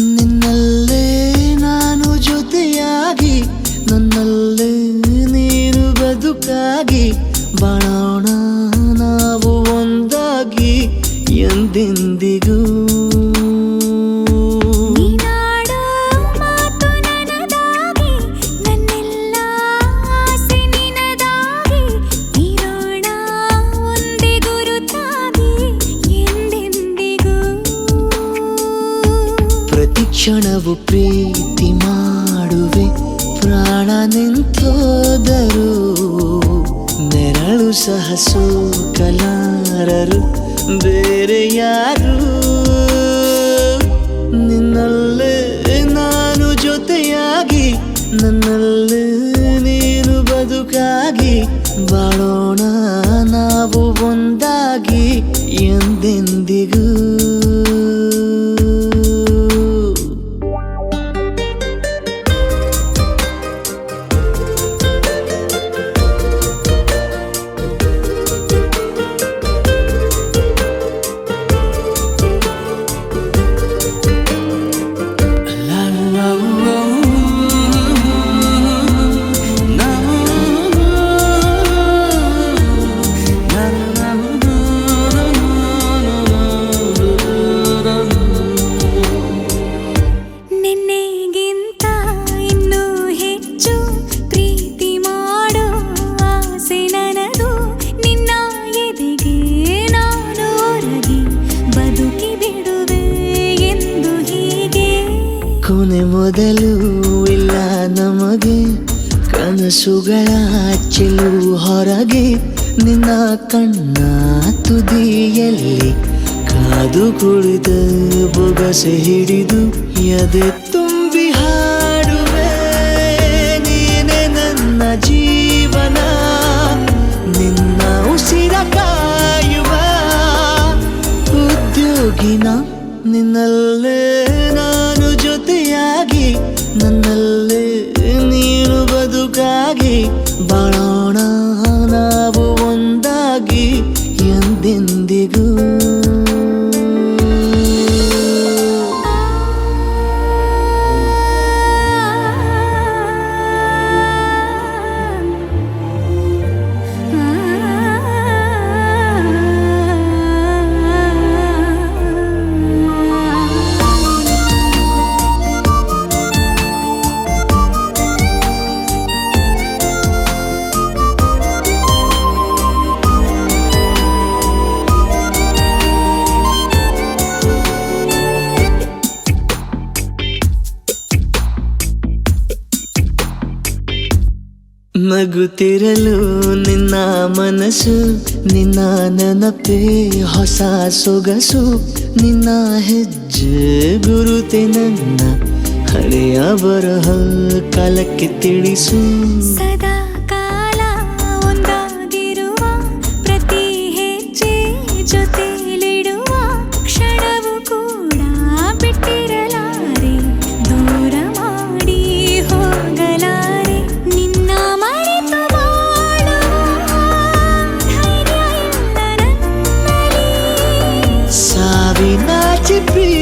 ನಿನ್ನಲ್ಲೇ ನಾನು ಜೊತೆಯಾಗಿ ನನ್ನಲ್ಲೇ ನೀನು ಬದುಕಾಗಿ ಬಾಳೋಣ ನಾವು ಒಂದಾಗಿ ಎಂದೆಂದಿಗೂ. ಕ್ಷಣವು ಪ್ರೀತಿ ಮಾಡುವೆ. ಪ್ರಾಣ ನಿಂತೋದರು ನೆರಳು ಸಹ ಸೋಕಲಾರರು. ಬೇರೆ ಯಾರು ನಿನ್ನಲ್ಲೇ ನಾನು ಜೊತೆಯಾಗಿ. ನನ್ನಲ್ಲೇ ನೀನು ಬದುಕಾಗಿ. ಬಾಳೋಣ ನಾವು ಒಂದಾಗಿ. ಎಂದೆಂದಿಗೂ ಮೊದಲು ಇಲ್ಲ ನಮಗೆ. ಕನಸುಗಳ ಚೆಲು ಹೊರಗೆ ನಿನ್ನ ಕಣ್ಣ ತುದಿಯಲ್ಲಿ ಕಾದು ಕುಳಿದ ಬೊಗಸೆ ಹಿಡಿದು ಎದೆ ತುಂಬಿ ಹಾಡುವೆ. ನೀನೆ ನನ್ನ ಜೀವನ, ನಿನ್ನ ಉಸಿರ ಕಾಯುವ. ಉದ್ಯೋಗಿನ ನಿನ್ನಲ್ಲೇ ನಾನು ಜೊತೆಯಾಗಿ ನನ್ನಲ್ಲೇ ನೀನು ಬದುಕಾಗಿ ನಗುತ್ತಿರಲು ನಿನ್ನ ಮನಸ್ಸು, ನಿನ್ನ ನೆನಪೆ ಹೊಸ ಸೊಗಸು, ನಿನ್ನ ಹೆಜ್ಜೆ ಗುರುತೆ ನನ್ನ ಹಳೆಯ ಬರಹ ಕಾಲಕ್ಕೆ ತಿಳಿಸು. ಸದಾ keep it